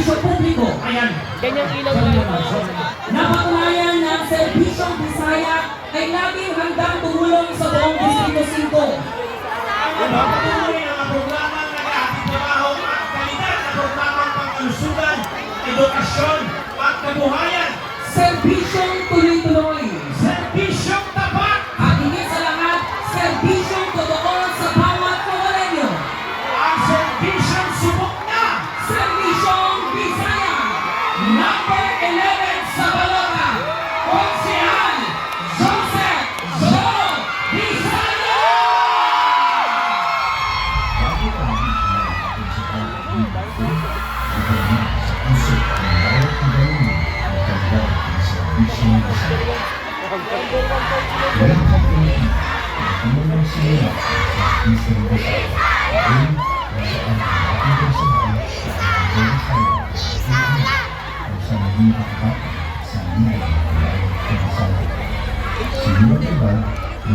serbisyo publiko. Ayan. Ganyang ilaw tayo. Napatunayan na ang serbisyong Bisaya ay laging handang tumulong sa buong Distrito 5. Patuloy ang mga programang nag-aatid trabaho at kalidad na programang pangkalusugan, edukasyon at kabuhayan. Serbisyong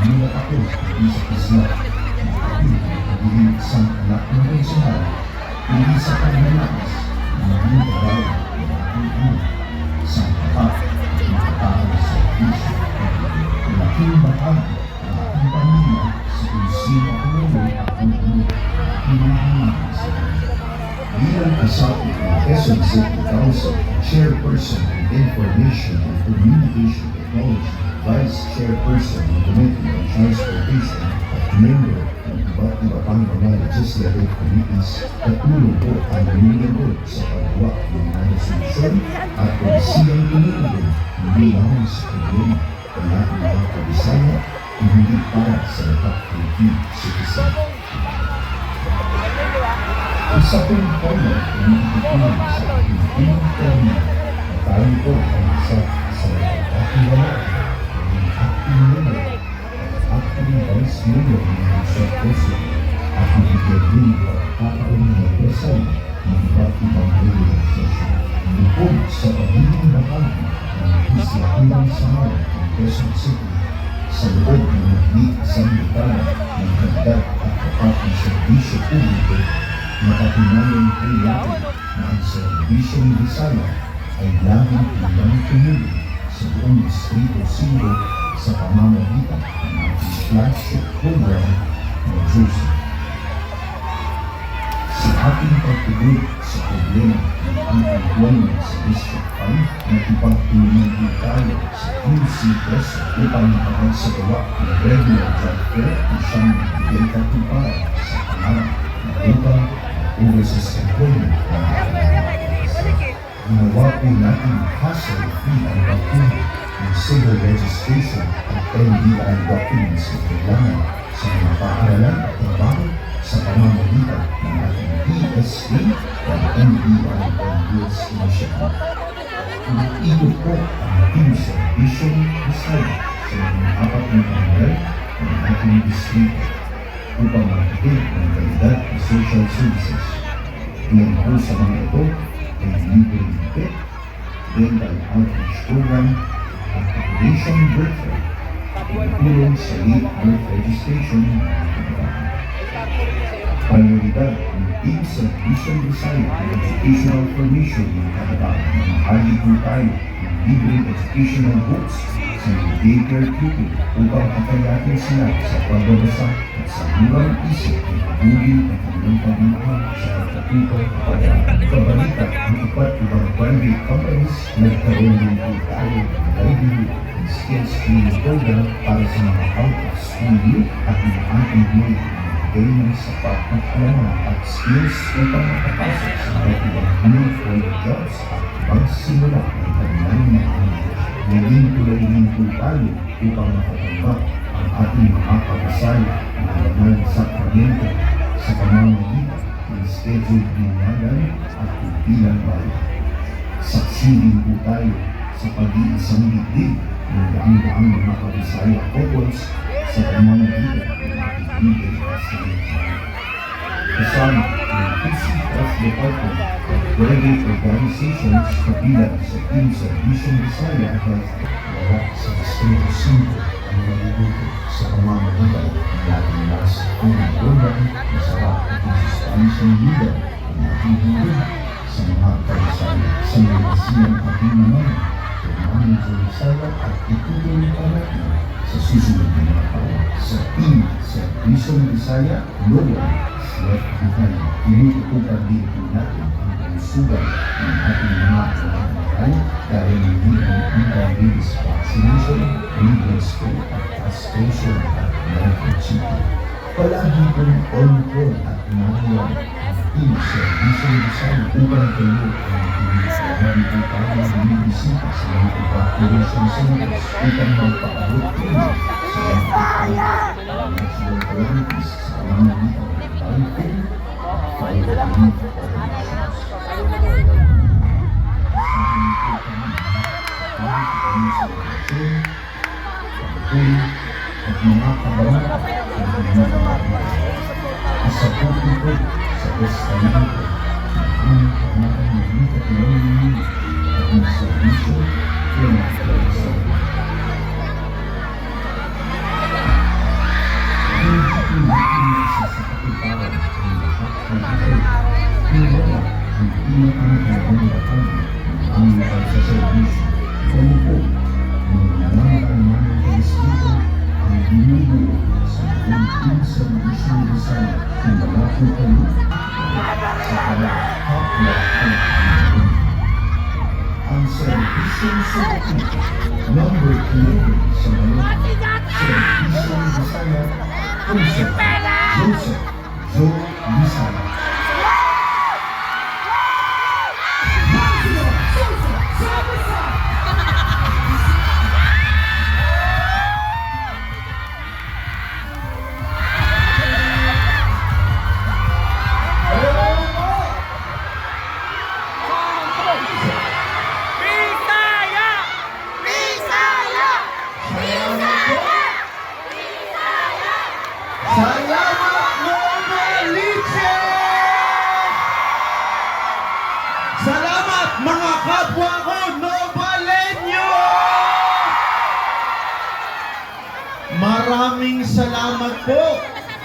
nagulat ako ng isa nagiging isang anak ng konsyahal, hindi sa pagmamalas na maging babae isang tapat na katao sa isyo. Malaking bahagi ng aking pamilya sa kung sino ako ngayon at kung ano sa kanya. Bilang Chairperson of Information and Communication Technology, Vice Chairperson ng Committee on Transportation at member ng iba't iba pang mga legislative committees, katulong po ang nangyayabot sa paggawa ng mga solusyon at polisiyang tumutulong lamang sa problema ating mga kabisaya, hindi para sa lahat ng citizen. Isa pong forma ng itutulong sa ating pinagkami na tayo po ay isa sa wala ng acting at acting vice mayor ng Luzon, Quezon at din pagkakaroon ng presay ng iba't ibang organisasyon. Bukod sa pagiging bahagi ng legislativang samahan ng Quezon City sa loob ng mahigit isang dekada ng hagdag at tapat na serbisyo publiko Napatunayan po natin na ang serbisyong Bisaya ay laging ilang tumulong sa buong Distrito 5 sa pamamagitan ng ating flagship program na Joseph. Sa ating pagtugon sa problema ng unemployment sa District 5, nakipagtulungan tayo sa Press upang makapagsagawa ng regular job fair na siyang nagbigay katuparan sa pangarap na upang overseas employment ng Ginawa po natin hassle-free ang pagkuha ng civil registration at NBI documents na kailangan sa mga paaralan at trabaho sa pamamagitan ng ating PSA at NBI on Wheels Initiative. Umiikot po ang ating serbisyong Bisaya sa mga apat na barangay ng ating distrito upang makikita ang kalidad ng social services. Iyan po sa mga ito ay libre higit, dental outreach program, Operation Birthright, tulong sa late birth registration. Prioridad ng Team Servition Design at Educational Formation ng kabataan na mahali po tayo ng libreng educational books sa daycare pupil upang patayatin sila sa pagbabasa sa murang isip ng pagugil at kanilang pagmamahal sa at kabalita ng ibang private companies nagkaroon ng library and skills training program para sa mga school youth at mga unemployed bigay ng sapat na kalaman at skills upang makapasok sa iba't ibang collar jobs at magsimula ng kanilang mga negosyo. Naging tulay po tayo upang makatanggap mga kabisaya na laman sa sakramento sa pamamagitan ng scheduled binyagan at pagbilang bayan. Saksihin po tayo sa pag-iisang digdig ng daang-daang mga kabisaya couples sa pamamagitan ng legal facility. Kasama ng PC Health Department at private organizations kabilang sa Team Servition Visaya Health wala sa Distrito 5 ang naman Tumahan sa Bisaya at ituloy pa natin sa susunod na mga taon. Sa team sa Vision Bisaya, Logan, Chef Buhay, inuutupan din po natin ang kalusugan ng ating mga kababayan dahil hindi ang anti-rabies vaccination, rabies spray at castration at microchipping. Palagi pong on-call at manual team ang po binibisita sa mga evacuation centers upang kayo ng po ng po ang pangalan ng mga katulungan at ng servisyo ng kaisa. Ang pinag-iisa sa katibawan ng lahat serbisyong subukin number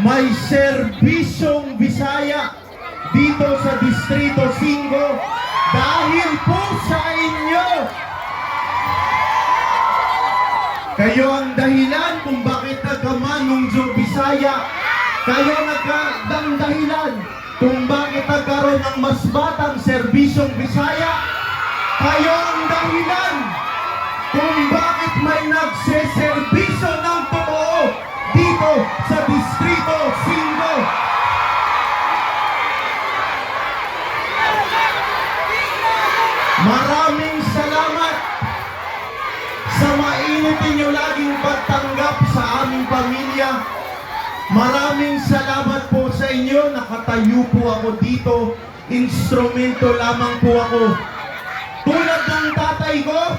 May serbisyong Bisaya dito sa Distrito 5 dahil po sa inyo. Kayo ang dahilan kung bakit nagkamanong Joe Bisaya. Kayo nagkadang dahilan kung bakit nagkaroon ng mas batang serbisyong Bisaya. Kayo ang dahilan kung bakit may nagseserbisyo ng totoo dito sa Distrito 5. Maraming salamat sa mainit ninyo laging pagtanggap sa aming pamilya. Maraming salamat po sa inyo. Nakatayo po ako dito. Instrumento lamang po ako. Tulad ng tatay ko,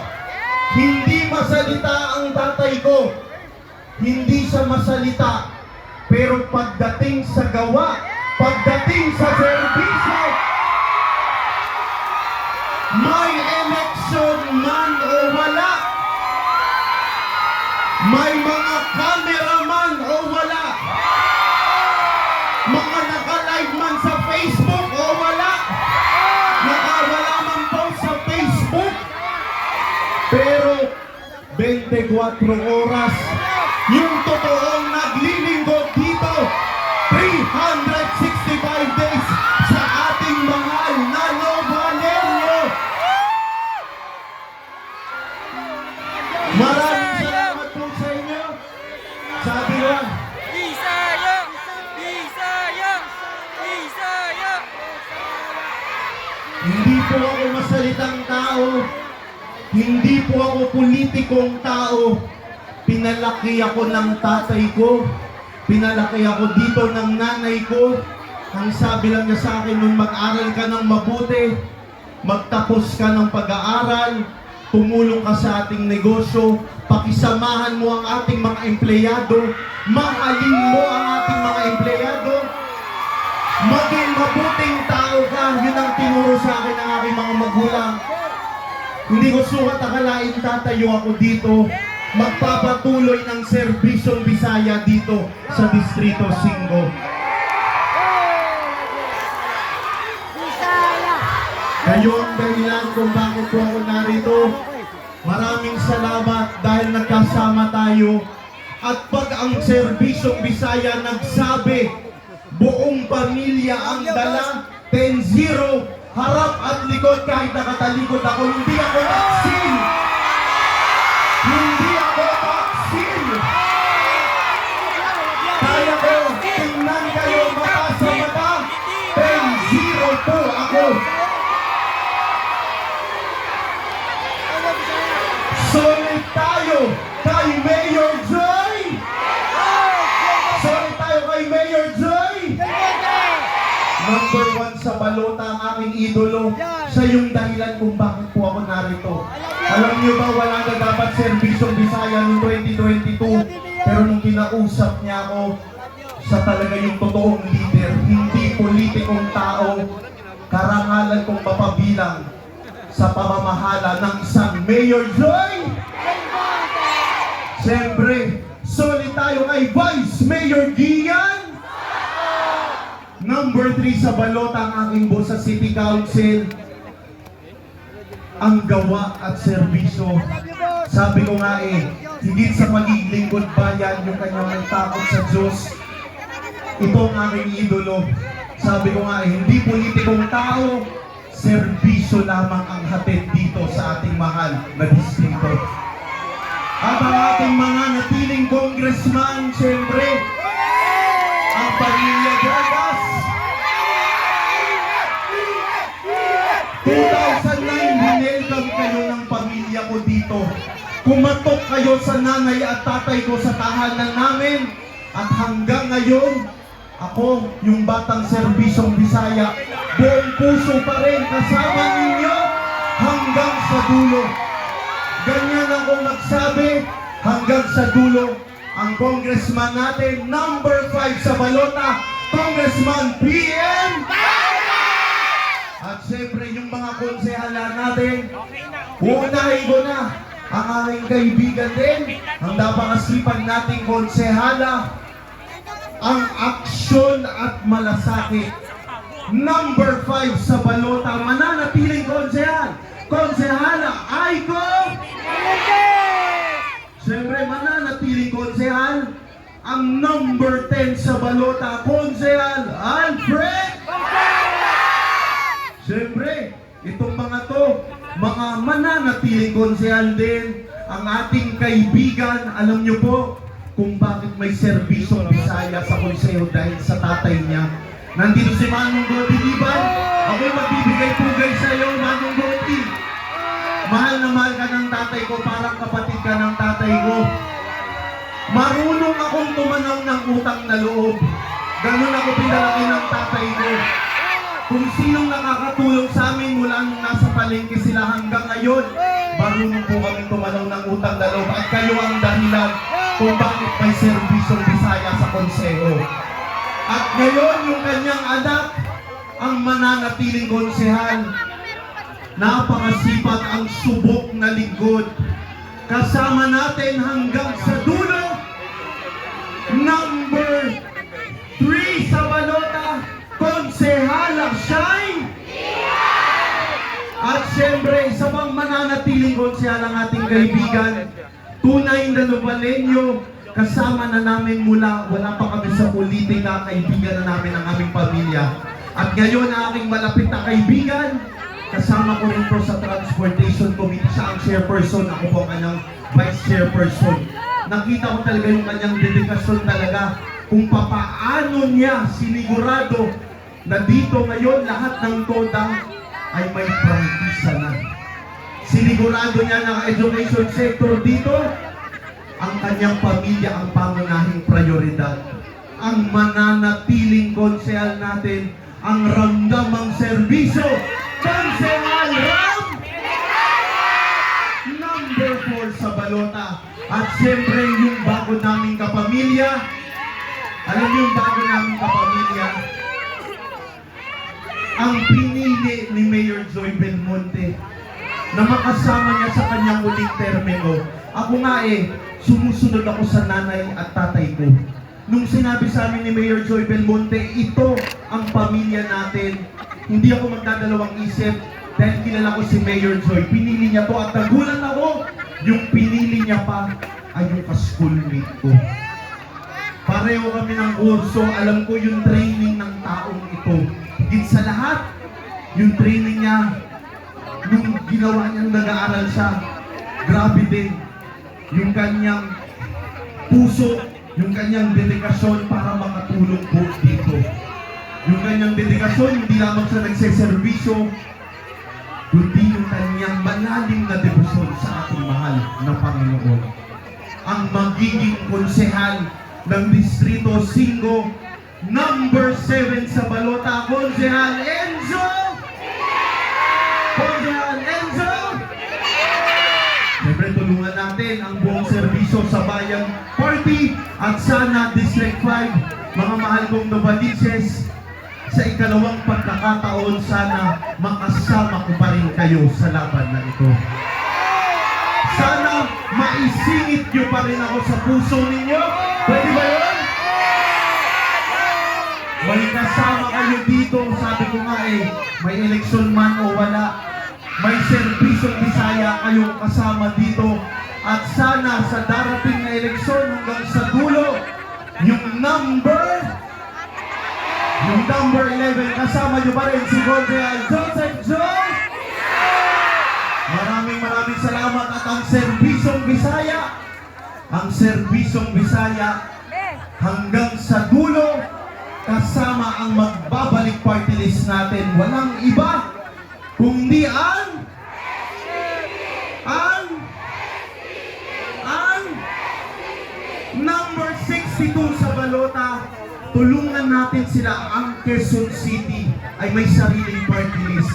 hindi masalita ang tatay ko. Hindi siya masalita. Pero pagdating sa gawa, pagdating sa serbisyo, may election man o wala, may mga cameraman o wala, mga naka-live man sa Facebook o wala, nakawala man po sa Facebook, pero 24 oras, yung totoong Ako politikong tao. Pinalaki ako ng tatay ko. Pinalaki ako dito ng nanay ko. Ang sabi lang niya sa akin nun, mag-aral ka ng mabuti. Magtapos ka ng pag-aaral. Tumulong ka sa ating negosyo. Pakisamahan mo ang ating mga empleyado. Mahalin mo ang ating mga empleyado. Maging mabuting tao ka, yun ang tinuro sa akin ng aking mga magulang. Hindi ko sukat akalain tatayo ako dito. Magpapatuloy ng serbisyong Bisaya dito sa Distrito 5. ang dahilan kung bakit po ako narito. Maraming salamat dahil nagkasama tayo. At pag ang serbisyong Bisaya nagsabi, buong pamilya ang dala, 10-0, harap at likod kahit nakatalikod ako, hindi ako vaccine. Balota ang aking idolo. Siya yung dahilan kung bakit po ako narito. Alam niyo ba, wala na dapat serbisyong Bisaya noong 2022. Pero nung kinausap niya ako, siya talaga yung totoong leader. Hindi politikong tao. Karangalan kong mapabilang sa pamamahala ng isang Mayor Joy. Siyempre, solid tayo kay Vice Mayor Gian. Number 3 sa balota ang aking boss sa City Council. Ang gawa at serbisyo. Sabi ko nga eh, higit sa paglilingkod bayan yung kanyang may takot sa Diyos. Ito ang aking idolo. Sabi ko nga eh, hindi politikong tao, serbisyo lamang ang hatid dito sa ating mahal na distrito. At ang ating mga natiling congressman, siyempre, ang pamilya Kumatok kayo sa nanay at tatay ko sa tahanan namin. At hanggang ngayon, ako, yung batang serbisyong Bisaya, buong puso pa rin kasama ninyo hanggang sa dulo. Ganyan ako nagsabi hanggang sa dulo. Ang congressman natin, number 5 sa balota, Congressman PM! At siyempre yung mga konsehala natin, uunahin ko na ang aking kaibigan din, ang napakasipag nating konsehala, ang aksyon at malasakit. Number 5 sa balota, mananatiling konsehal, konsehala, Aiko! Siyempre, mananatiling konsehal, ang number 10 sa balota, konsehal, Alfred! Siyempre, mga mananatiling konsehal din, ang ating kaibigan, alam niyo po, kung bakit may serbisyong Bisaya sa konseho dahil sa tatay niya. Nandito si Manong Goti, di ba? Ako'y magbibigay-pugay sa iyo, Manong Goti. Mahal na mahal ka ng tatay ko, parang kapatid ka ng tatay ko. Marunong akong tumanaw ng utang na loob. Ganun ako pinalaki ng tatay ko. Kung sinong nakakatulong sa amin mula nung nasa palengke sila hanggang ngayon, marunong po kami tumanaw ng utang na loob. At kayo ang dahilan kung bakit may serbisyong Bisaya sa konseho. At ngayon, yung kanyang anak, ang mananatiling konsehal, napakasipag ang subok na lingkod. Kasama natin hanggang sa dulo, number 3 sa balota, Konsehala Shine! At siyempre, isa pang mananatiling konsehala ng ating kaibigan, tunay na Novalenyo, kasama na namin mula, wala pa kami sa politika, kaibigan na namin ang aming pamilya. At ngayon, ang aking malapit na kaibigan, kasama ko rin po sa Transportation Committee, siya ang chairperson, ako po ang kanyang vice chairperson. Nakita ko talaga yung kanyang dedikasyon talaga kung papaano niya sinigurado na dito ngayon lahat ng toda ay may prangkisa na. Sinigurado niya ng education sector dito, ang kanyang pamilya ang pangunahing prioridad. Ang mananatiling konsehal natin, ang ramdamang serbisyo, Konsehal Ram! Number 4 sa balota. At siyempre yung bago naming kapamilya, alam niyo yung bago naming kapamilya, ang pinili ni Mayor Joy Belmonte na makasama niya sa kanyang uling termino. Ako nga eh, sumusunod ako sa nanay at tatay ko. Nung sinabi sa amin ni Mayor Joy Belmonte, ito ang pamilya natin. Hindi ako magdadalawang isip. Dahil kilala ko si Mayor Joy, pinili niya to at nagulat ako, yung pinili niya pa ay yung ka-schoolmate ko. Pareho kami ng kurso, alam ko yung training ng taong ito. Higit sa lahat, yung training niya, nung ginawa niyang nag-aaral siya, grabe din. Yung kanyang puso, yung kanyang dedikasyon para makatulong po dito. Yung kanyang dedikasyon, hindi lamang siya nagseservisyo, kundi yung kanyang malalim na debosyon sa ating mahal na Panginoon. Ang magiging konsehal ng Distrito 5, number 7 sa Balota, Konsehal Enzo! Konsehal Enzo! Siyempre, tulungan natin ang buong serbisyo sa Bayan Party at sana District 5, mga mahal kong Novaliches, sa ikalawang pagkakataon sana makasama ko pa rin kayo sa laban na ito. Sana maisingit nyo pa rin ako sa puso ninyo. Pwede ba yun? May kasama kayo dito, sabi ko nga eh, may eleksyon man o wala, may serbisyong Bisaya kayong kasama dito. At sana sa darating na eleksyon hanggang sa dulo, yung number, yung number 11, kasama nyo pa rin si Gondreal Joseph Joe. Maraming maraming salamat at ang serbisyong Bisaya, ang serbisyong Bisaya hanggang sa dulo kasama ang magbabalik party list natin. Walang iba kundi ang ang ang number 62 sa balota. Tulungan natin sila ang Quezon City ay may sariling party list.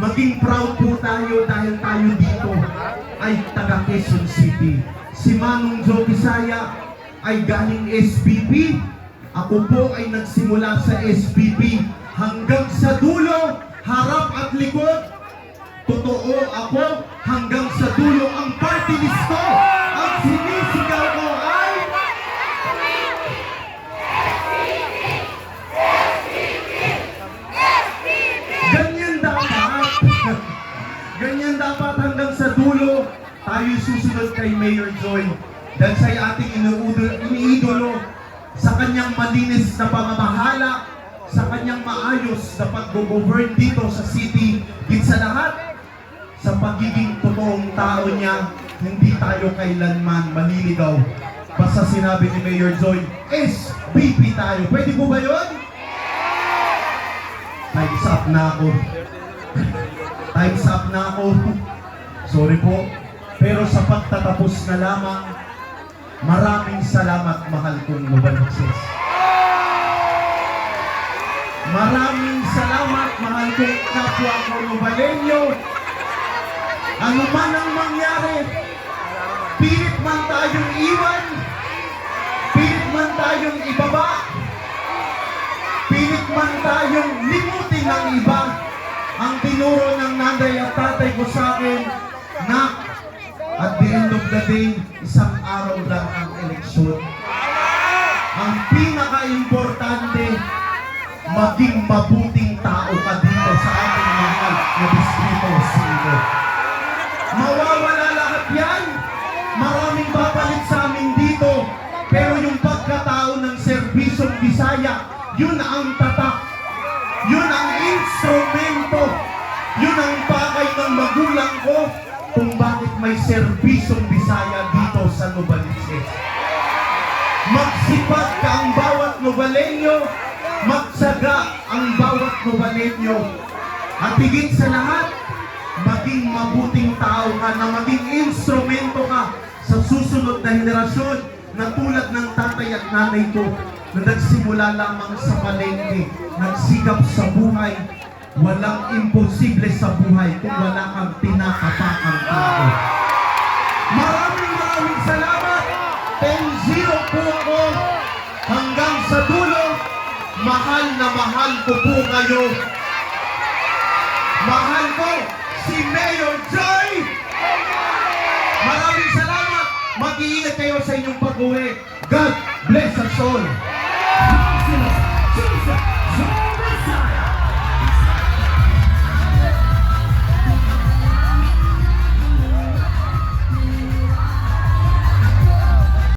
Maging proud po tayo dahil tayo dito ay taga Quezon City. Si Manong Joe Bisaya ay galing SPP. Ako po ay nagsimula sa SPP hanggang sa dulo, harap at likod. Totoo ako hanggang sa dulo ang party list. Ang sinisigaw ko ay Ganyan dapat. Ganyan dapat hanggang sa dulo tayo susunod kay Mayor Joy. Dahil siya'y ating iniidolo sa kanyang malinis na pamamahala, sa kanyang maayos na pag-govern dito sa city. Hit sa lahat, sa pagiging totoong tao niya, hindi tayo kailanman maliligaw. Basta sinabi ni Mayor Joy, SBP tayo. Pwede po ba yun? Time's up na ako. Time's up na ako. Sorry po. Pero sa pagtatapos na lamang, maraming salamat mahal kong Novaliches. Maraming salamat mahal kong kapwa ko Novalenyo. Ano man ang mangyari, pilit man tayong iwan, pilit man tayong ibaba, Pilit man tayong limutin ng iba ang tinuro ng nanay at tatay ko sa akin na at the end of the day, isang araw lang ang eleksyon. Ang pinaka-importante, maging mabuting tao ka dito sa ating mahal na Distrito 5. Mawawala lahat yan. Maraming papalit sa amin dito. Pero yung pagkatao ng serbisyong Bisaya, yun ang tatak. Yun ang instrumento. Yun ang pakay ng magulang ko kung bakit may serbisyong Bisaya dito sa Novaliches. Magsipag ka ang bawat Novalenyo, magsaga ang bawat Novalenyo. At higit sa lahat, maging mabuting tao ka na maging instrumento ka sa susunod na henerasyon na tulad ng tatay at nanay ko na nagsimula lamang sa palengke, nagsigap sa buhay, walang imposible sa buhay kung wala kang tinatapakang tao. Maraming maraming salamat. 10-0 po ako hanggang sa dulo. Mahal na mahal ko po kayo. Mahal ko si Mayor Joy. Maraming salamat. Mag-iingat kayo sa inyong pag-uwi. God bless us all.